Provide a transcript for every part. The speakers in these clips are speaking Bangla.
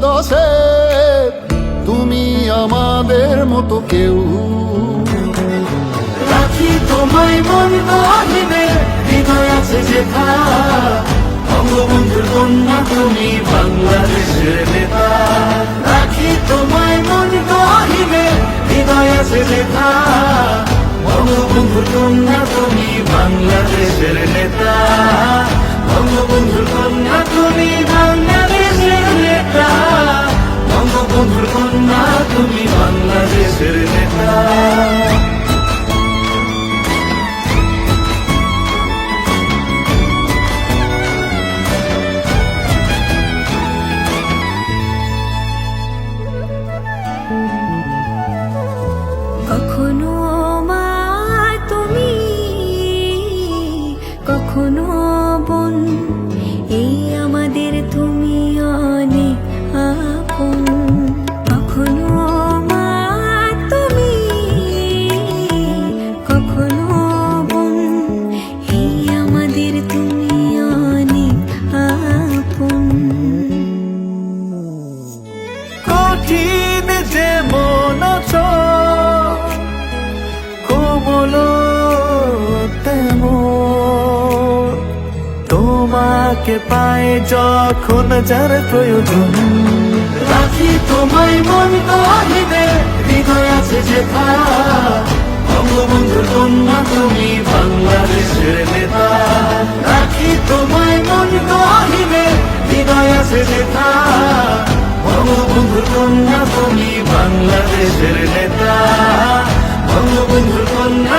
দশে তুমি আমাদের মতো কেউ। রাখি তোমায় মন গহিনে হৃদয় আছে যেথা। বঙ্গবন্ধুর কন্যা, তুমি বাংলাদেশের নেতা। কখনো বোন এই আমাদের তুমি অনেক আপন। কখনো মা তুমি, কখনো বোন এই আমাদের তুমি অনেক আপন। কঠিন তোমাকে পায় যখন যার প্রয়োজন। রাখি তোমায় মন গহিনে হৃদয় আছে যেথা বঙ্গবন্ধুর কন্যা, তুমি বাংলাদেশের নেতা। রাখি তোমায় মন গহিনে হৃদয় আছে যেথা বঙ্গবন্ধুর কন্যা, তুমি বাংলাদেশের নেতা। বঙ্গবন্ধুর কন্যা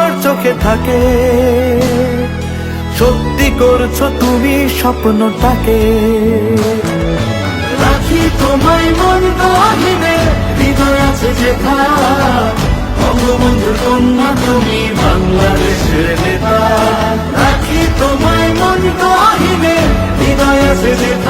চোখে থাকে। সত্যি করছ তুমি স্বপ্নটাকে। রাখি তোমায় মন গহিনে, হৃদয় আছে যেথা। বঙ্গবন্ধুর কন্যা, তুমি বাংলাদেশের নেতা। রাখি তোমায় মন গহিনে, হৃদয় আছে যেথা।